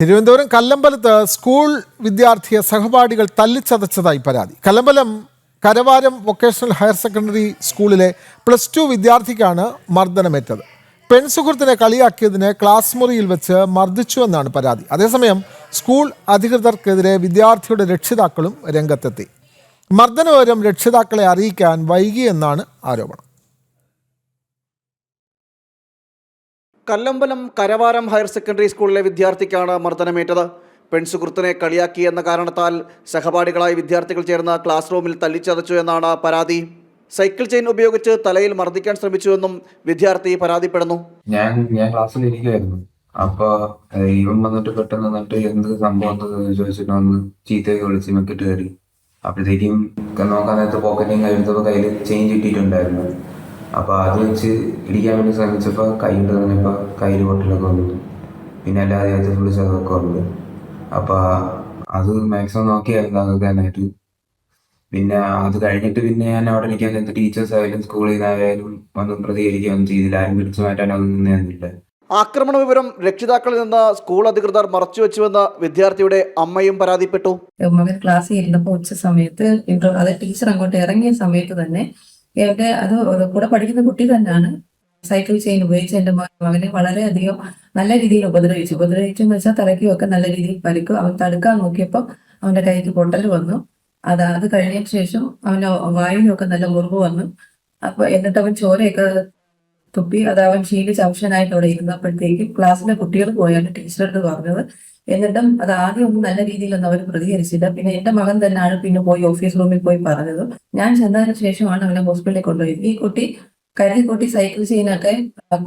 Thiruvananthapuram കല്ലമ്പലത്ത് school വിദ്യാർത്ഥിയെ സഹപാഠികൾ തല്ലിച്ചതച്ചതായി പരാതി. Kallambalam Karavaram vocational higher secondary സ്കൂളിലെ പ്ലസ് ടു വിദ്യാർത്ഥിക്കാണ് മർദ്ദനമേറ്റത്. പെൺസുഹൃത്തിനെ കളിയാക്കിയതിന് ക്ലാസ് മുറിയിൽ വെച്ച് മർദ്ദിച്ചുവെന്നാണ് പരാതി. അതേസമയം സ്കൂൾ അധികൃതർക്കെതിരെ വിദ്യാർത്ഥിയുടെ രക്ഷിതാക്കളും രംഗത്തെത്തി. മർദ്ദനവിവരം രക്ഷിതാക്കളെ അറിയിക്കാൻ വൈകിയെന്നാണ് ആരോപണം. കല്ലമ്പലം കരവാരം ഹയർ സെക്കൻഡറി സ്കൂളിലെ വിദ്യാർത്ഥിക്കാണ് മർദ്ദനമേറ്റത്. പെൺസുഹൃത്തിനെ കളിയാക്കി എന്ന കാരണത്താൽ സഹപാഠികളായ വിദ്യാർത്ഥികൾ ചേർന്ന ക്ലാസ് റൂമിൽ തല്ലിച്ചതച്ചു എന്നാണ് പരാതി. സൈക്കിൾ ചെയിൻ ഉപയോഗിച്ച് തലയിൽ മർദ്ദിക്കാൻ ശ്രമിച്ചുവെന്നും വിദ്യാർത്ഥി പരാതിപ്പെടുന്നു. ഞാൻ ഞാൻ ക്ലാസ്സിൽ ഇരിക്കുകയായിരുന്നു അപ്പൊ ഇവൻ വന്നിട്ട് പെട്ടെന്ന് വന്നിട്ട് എന്ത് സംഭവം ചോദിച്ചിട്ട് വന്ന് ചീത്തയൊക്കെ വിളിച്ച് മെക്കിട്ട് കയറി. അപ്പോഴത്തേക്കും നോക്കാൻ നേരത്തെ പോക്കറ്റിങ് കഴിഞ്ഞപ്പോൾ കയ്യിൽ ചെയിൻ ചുറ്റിയിട്ടുണ്ടായിരുന്നു അപ്പൊ അത് വെച്ച് ഇടിക്കാൻ വേണ്ടി ശ്രമിച്ചപ്പോൾ കൈ കൊണ്ട് പറഞ്ഞപ്പോൾ കയ്യിൽ പൊട്ടലൊക്കെ വന്നു. പിന്നെ അല്ലാതെ അത് ഫുള്ള് ചതവൊക്കെ വന്നു. അപ്പൊ അത് മാക്സിമം നോക്കിയായിരുന്നു ആകാനായിട്ട് പിന്നെ അത് കഴിഞ്ഞിട്ട് പിന്നെ ഞാൻ അവിടെ എനിക്ക് എന്ത് ടീച്ചേഴ്സ് ആയാലും സ്കൂളിൽ നിന്ന് ആയാലും ഒന്നും പ്രതികരിക്കുകയൊന്നും ചെയ്തില്ല. ആരും പിടിച്ചു മാറ്റാൻ മാറ്റാനൊന്നും നിന്നില്ല. ആക്രമണ വിവരം രക്ഷിതാക്കളിൽ നിന്ന് സ്കൂൾ അധികൃതർ മറച്ചുവെച്ചുവെന്ന് വിദ്യാർത്ഥിയുടെ അമ്മയും പരാതിപ്പെട്ടു. മകൻ ക്ലാസ്സിൽ ഇരുന്നപ്പോൾ ഉച്ച സമയത്ത് അത് ടീച്ചർ അങ്ങോട്ട് ഇറങ്ങിയ സമയത്ത് തന്നെ എന്റെ അത് കൂടെ പഠിക്കുന്ന കുട്ടി തന്നെയാണ്. സൈക്കിൾ ചെയിൻ ഉപയോഗിച്ച് എന്റെ മ- മകനെ വളരെയധികം നല്ല രീതിയിൽ ഉപദ്രവിച്ചു. ഉപദ്രവിച്ചു എന്ന് വെച്ചാൽ തലയ്ക്കും ഒക്കെ നല്ല രീതിയിൽ പരിക്കും അവൻ തടുക്കാൻ നോക്കിയപ്പോൾ അവന്റെ കൈക്ക് പൊട്ടൽ വന്നു. അത് അത് കഴിഞ്ഞ ശേഷം അവന്റെ വായുവിനൊക്കെ നല്ല മുറിവ് വന്നു. അപ്പൊ എന്നിട്ട് അവൻ ചോരയൊക്കെ തുപ്പി അത് അവൻ ശീലിച്ച് അവശനായിട്ട് അവിടെ ഇരുന്നപ്പോഴത്തേക്കും ക്ലാസ്സിലെ കുട്ടികൾ പോയാണ് ടീച്ചറടുത്ത് പറഞ്ഞത് എന്നിട്ടും അത് ആദ്യം ഒന്നും നല്ല രീതിയിലൊന്നും അവർ പ്രതികരിച്ചില്ല. പിന്നെ എന്റെ മകൻ തന്നെയാണ് പിന്നെ പോയി ഓഫീസ് റൂമിൽ പോയി പറഞ്ഞത്. ഞാൻ ചെന്നതിന് ശേഷമാണ് അവനെ ഹോസ്പിറ്റലിൽ കൊണ്ടുപോയത്. ഈ കുട്ടി കരുതി കുട്ടി സൈക്കിൾ ചെയ്യാനൊക്കെ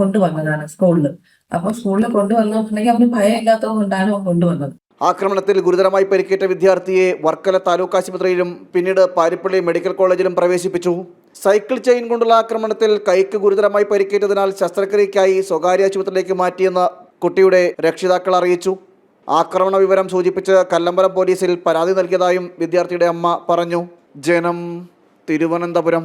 കൊണ്ടുവന്നതാണ് സ്കൂളിൽ അപ്പൊ സ്കൂളിൽ കൊണ്ടുവന്നിട്ടുണ്ടെങ്കിൽ അവന് ഭയം ഇല്ലാത്തത് കൊണ്ടാണ് അവൻ കൊണ്ടുവന്നത്. ആക്രമണത്തിൽ ഗുരുതരമായി പരിക്കേറ്റ വിദ്യാർത്ഥിയെ വർക്കല താലൂക്ക് ആശുപത്രിയിലും പിന്നീട് പാരിപ്പള്ളി മെഡിക്കൽ കോളേജിലും പ്രവേശിപ്പിച്ചു. സൈക്കിൾ ചെയിൻ കൊണ്ടുള്ള ആക്രമണത്തിൽ കൈക്ക് ഗുരുതരമായി പരിക്കേറ്റതിനാൽ ശസ്ത്രക്രിയയ്ക്കായി സ്വകാര്യ ആശുപത്രിയിലേക്ക് മാറ്റിയെന്ന് കുട്ടിയുടെ രക്ഷിതാക്കൾ അറിയിച്ചു. ആക്രമണ വിവരം സൂചിപ്പിച്ച് കല്ലമ്പലം പോലീസിൽ പരാതി നൽകിയതായും വിദ്യാർത്ഥിയുടെ അമ്മ പറഞ്ഞു. ജനം തിരുവനന്തപുരം.